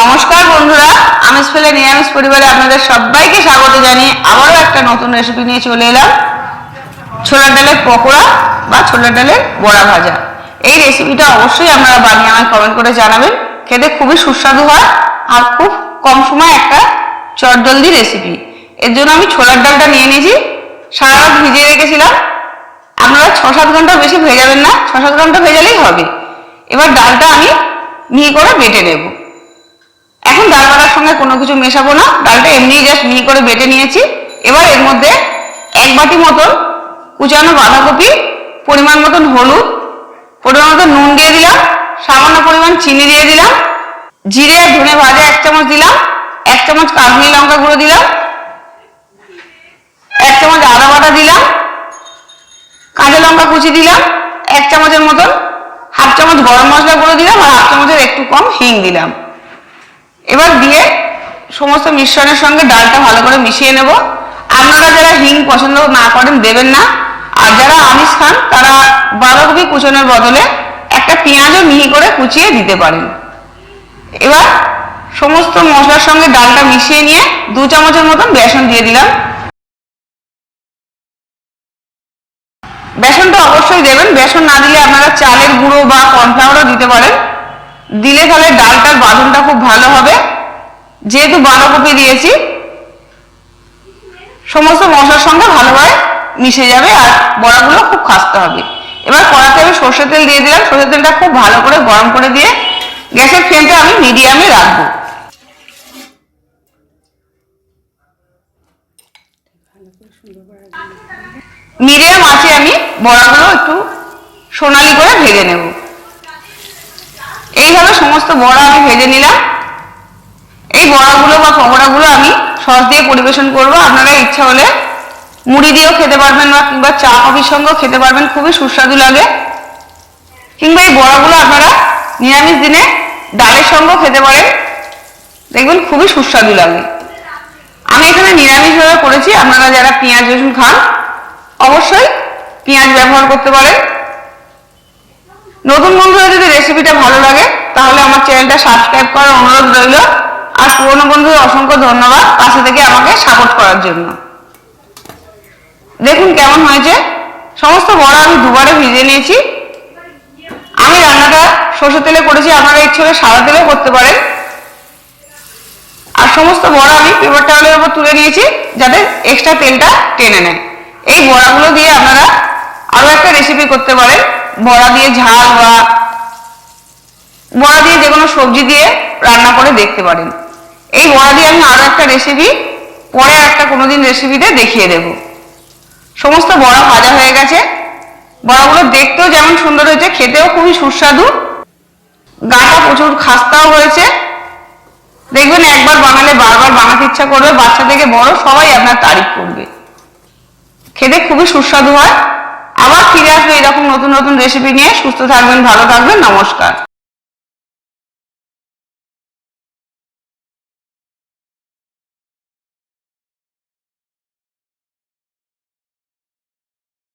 নমস্কার বন্ধুরা আমিষ ফেলে নিরামিষ পরিবারে আপনাদের সবাইকে স্বাগত জানিয়ে আবারও একটা নতুন রেসিপি নিয়ে চলে এলাম। ছোলার ডালের পকোড়া বা ছোলার ডালের বড়া ভাজা। এই রেসিপিটা অবশ্যই আপনারা বানিয়ে আমায় কমেন্ট করে জানাবেন। খেতে খুবই সুস্বাদু হয় আর খুব কম সময় একটা চটজলদি রেসিপি এর জন্য আমি ছোলার ডালটা নিয়ে নিয়েছি। সারা রাত ভিজিয়ে রেখেছিলাম। আপনারা ছ সাত ঘণ্টা বেশি ভেজাবেন না। ছ সাত ঘণ্টা ভেজালেই হবে। এবার ডালটা আমি মিহি করে বেটে নেব। এখন ডাল বাটার সঙ্গে কোনো কিছু মেশাবো না। ডালটা এমনি জাস্ট মিহি করে বেটে নিয়েছি। এবার এর মধ্যে এক বাটি মতন কুচানো বাঁধাকপি, পরিমাণ মতন হলুদ, পরিমাণ মতন নুন দিয়ে দিলাম, সামান্য পরিমাণ চিনি দিয়ে দিলাম, জিরে আর ধনে ভাজা এক চামচ দিলাম, এক চামচ কাশ্মীরি লঙ্কা গুঁড়ো দিলাম, এক চামচ আদা বাটা দিলাম, কাঁচা লঙ্কা কুচি দিলাম, এক চামচের মতন হাফ চামচ গরম মশলা গুঁড়ো দিলাম আর হাফ চামচের একটু কম হিং দিলাম। এবার দিয়ে সমস্ত মিশ্রণের সঙ্গে ডালটা ভালো করে মিশিয়ে নেব। আপনারা যারা হিং পছন্দ না করেন, দেবেন না। আর যারা আমিষ খান, তারা বাঁধাকপি কুচনের বদলে একটা পেঁয়াজও মিহি করে কুচিয়ে দিতে পারেন। এবার সমস্ত মশলার সঙ্গে ডালটা মিশিয়ে নিয়ে দু চামচের মতন বেসন দিয়ে দিলাম। বেসনটা অবশ্যই দেবেন। বেসন না দিলে আপনারা চালের গুঁড়ো বা কর্নফ্লাওয়ারও দিতে পারেন। দিলে তাহলে ডালটার বাঁধনটা খুব ভালো হবে। যেহেতু বাঁধাকপি দিয়েছি, সমস্ত মশলার সঙ্গে ভালোভাবে মিশে যাবে আর বড়াগুলো খুব খাস্তে হবে। এবার কড়াতে আমি সর্ষের তেল দিয়ে দিলাম। সর্ষের তেলটা খুব ভালো করে গরম করে দিয়ে গ্যাসের ফ্লেমটা আমি মিডিয়ামে রাখব। মিডিয়াম আছে আমি বড়াগুলো একটু সোনালি করে ভেজে নেব। সমস্ত বড়া আমি ভেজে নিলাম। এই বড়াগুলো বা পকোড়াগুলো আমি সস দিয়ে পরিবেশন করব। আপনারা ইচ্ছা হলে মুড়ি দিয়েও খেতে পারবেন বা কিংবা চা কফির সঙ্গেও খেতে পারবেন, খুবই সুস্বাদু লাগে। কিংবা এই বড়াগুলো আপনারা নিরামিষ দিনে ডালের সঙ্গেও খেতে পারেন। দেখবেন খুবই সুস্বাদু লাগে। আমি এখানে নিরামিষভাবে করেছি। আপনারা যারা পেঁয়াজ, রসুন খান, অবশ্যই পেঁয়াজ ব্যবহার করতে পারেন। নতুন বন্ধুরা যদি রেসিপিটা ভালো লাগে তাহলে আমার চ্যানেলটা সাবস্ক্রাইব করার অনুরোধ রইল। আর পুরনো বন্ধুদের অসংখ্য ধন্যবাদ পাশে থেকে আমাকে সাপোর্ট করার জন্য। দেখুন কেমন হয়েছে। সমস্ত বড়া আমি দুবারে ভিজে নিয়েছি। আমি রান্নাটা সর্ষের তেলে করেছি, আপনারা ইচ্ছে সাদা তেলেও করতে পারেন। আর সমস্ত বড়া আমি পেপার টাওয়ালের উপর তুলে নিয়েছি, যাতে এক্সট্রা তেলটা টেনে নেয়। এই বড়াগুলো দিয়ে আপনারা আরও একটা রেসিপি করতে পারেন। বড়া দিয়ে ঝাল বা বড়া দিয়ে যে কোনো সবজি দিয়ে রান্না করে দেখতে পারেন। এই বড়া দিয়ে আমি আরও একটা রেসিপি পরে একটা কোনোদিন রেসিপিতে দেখিয়ে দেব। সমস্ত বড়া ভাজা হয়ে গেছে। বড়াগুলো দেখতেও যেমন সুন্দর হয়েছে, খেতেও খুবই সুস্বাদু। গাটা প্রচুর খাস্তাও হয়েছে। দেখবেন একবার বানালে বারবার বানাতে ইচ্ছা করবে, বাচ্চা থেকে বড় সবাই আপনার তারিফ করবে। খেতে খুবই সুস্বাদু হয়। আবার ফিরে আসবে এরকম নতুন নতুন রেসিপি নিয়ে। সুস্থ থাকবেন, ভালো থাকবেন, নমস্কার।